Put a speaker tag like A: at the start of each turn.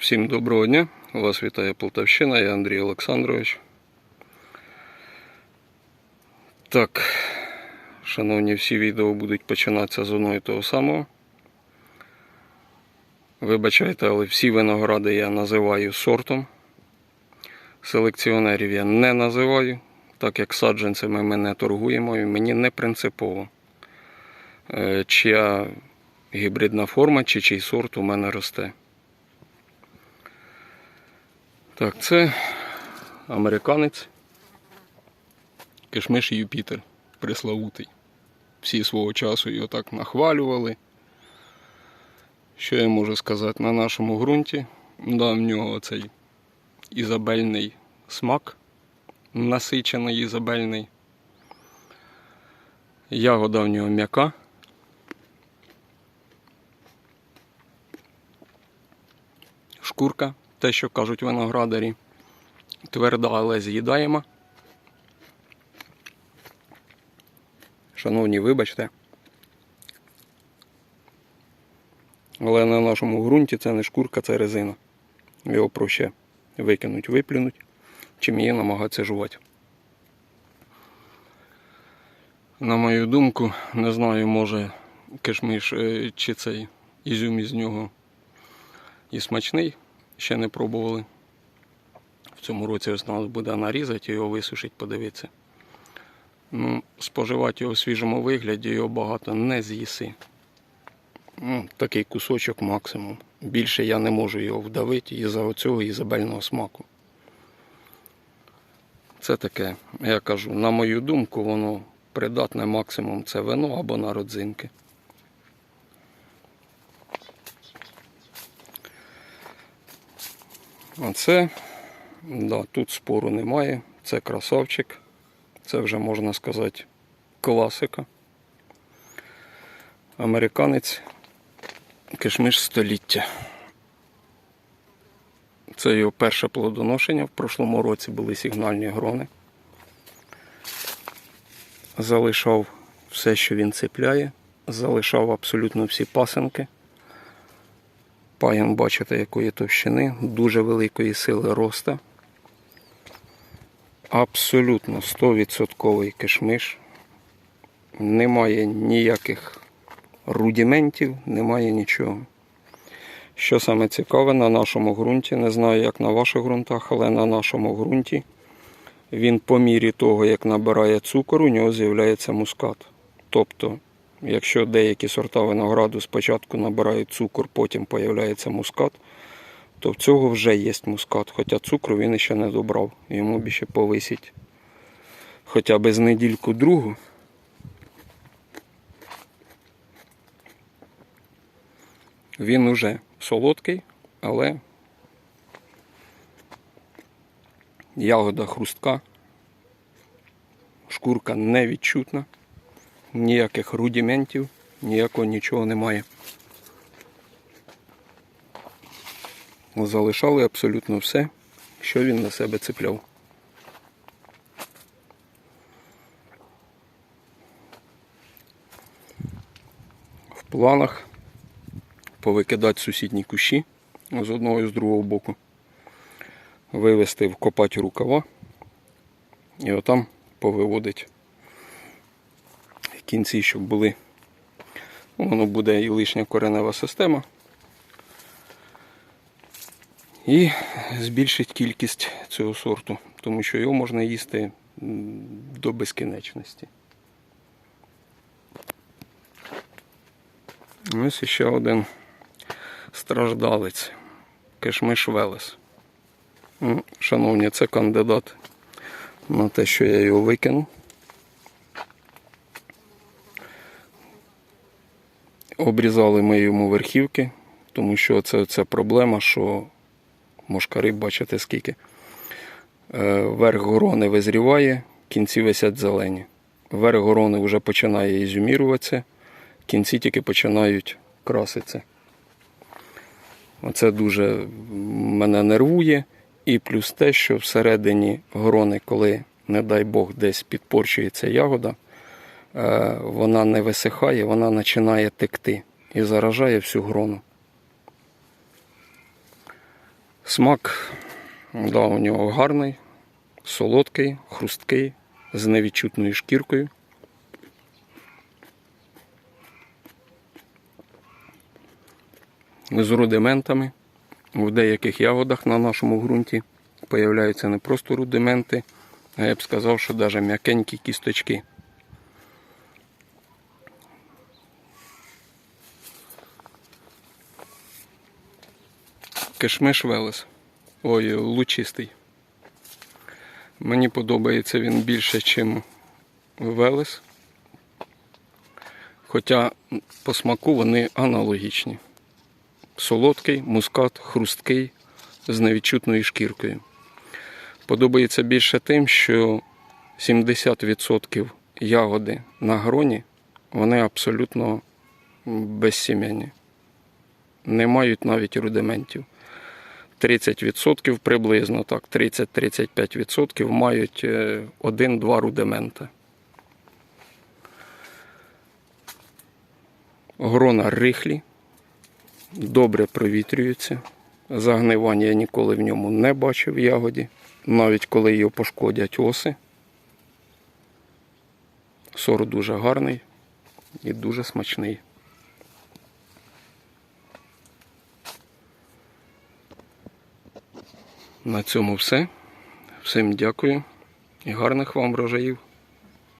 A: Всім доброго дня. Вас вітає Полтавщина, я Андрій Олександрович. Так, шановні, всі відео будуть починатися з одного і того самого. Вибачайте, але всі виногради я називаю сортом. Селекціонерів я не називаю, так як саджанцями ми не торгуємо і мені не принципово, е, чия гібридна форма чи чий сорт у мене росте. Так, це американець. Кишмиш Юпітер, преславутий. Всі свого часу його так нахвалювали. Що я можу сказати на нашому ґрунті? Да, в нього цей ізабельний смак, насичений ізабельний. Ягода в нього м'яка. Шкурка, те, що кажуть виноградарі, тверда, але з'їдаєма. Шановні, вибачте. Але на нашому ґрунті це не шкурка, це резина. Його проще викинуть, виплюнуть, чим її намагатися жувати. На мою думку, не знаю, може кишмиш е, чи цей ізюм із нього і смачний, ще не пробували. В цьому році ось буде нарізати, його висушить, подивитися. Ну, споживати його в свіжому вигляді, його багато не з'їси. Ну, такий кусочок максимум. Більше я не можу його вдавити із-за оцього ізабельного смаку. Це таке, я кажу, на мою думку, воно придатне максимум це вино або на родзинки. А це, да, тут спору немає. Це красавчик. Це вже можна сказати класика. Американець кишмиш століття. Це його перше плодоношення. В прошлому році були сигнальні грони. Залишав все, що він цепляє, залишав абсолютно всі пасенки. Паян, бачите, якої товщини, дуже великої сили роста. Абсолютно 100% кишмиш. Немає ніяких рудіментів, немає нічого. Що саме цікаве, на нашому ґрунті, не знаю, як на ваших ґрунтах, але на нашому ґрунті він по мірі того, як набирає цукор, у нього з'являється мускат. Тобто, якщо деякі сорта винограду спочатку набирають цукор, потім з'являється мускат, то в цього вже є мускат. Хоча цукру він ще не добрав. Йому б ще повисить хоча б з недільку другу. Він уже солодкий, але ягода хрустка, шкурка невідчутна, ніяких рудіментів, ніякого нічого немає. Залишали абсолютно все, що він на себе цепляв. В планах повикидати сусідні кущі з одного і з другого боку, вивести, вкопати рукава і отам повиводить кінці, щоб були. Воно буде і лишня коренева система. І збільшить кількість цього сорту, тому що його можна їсти до безкінечності. Ось ще один страждалець. Кишмиш Велес. Шановні, це кандидат на те, що я його викину. Обрізали ми йому верхівки, тому що це, це проблема, що мошкари, бачите скільки. Е, Верх горони визріває, кінці висять зелені. Верх горони вже починає ізюміруватися, кінці тільки починають краситися. Оце дуже мене нервує. І плюс те, що всередині грони, коли, не дай Бог, десь підпорчується ягода, вона не висихає, вона починає текти і заражає всю грону. Смак да, у нього гарний, солодкий, хрусткий, з невідчутною шкіркою. З рудиментами. В деяких ягодах на нашому ґрунті появляються не просто рудименти, а я б сказав, що навіть м'якенькі кісточки. Кишмиш Велес. Ой, лучистий. Мені подобається він більше, ніж Велес. Хоча по смаку вони аналогічні. Солодкий, мускат, хрусткий, з невідчутною шкіркою. Подобається більше тим, що 70% ягоди на гроні вони абсолютно безсім'яні. Не мають навіть рудиментів. 30% приблизно так, 30-35% мають е, один-два рудимента. Грона рихлі, добре провітрюються. Загнивання я ніколи в ньому не бачив в ягоді, навіть коли її пошкодять оси. Сорт дуже гарний і дуже смачний. На цьому все. Всім дякую і гарних вам врожаїв.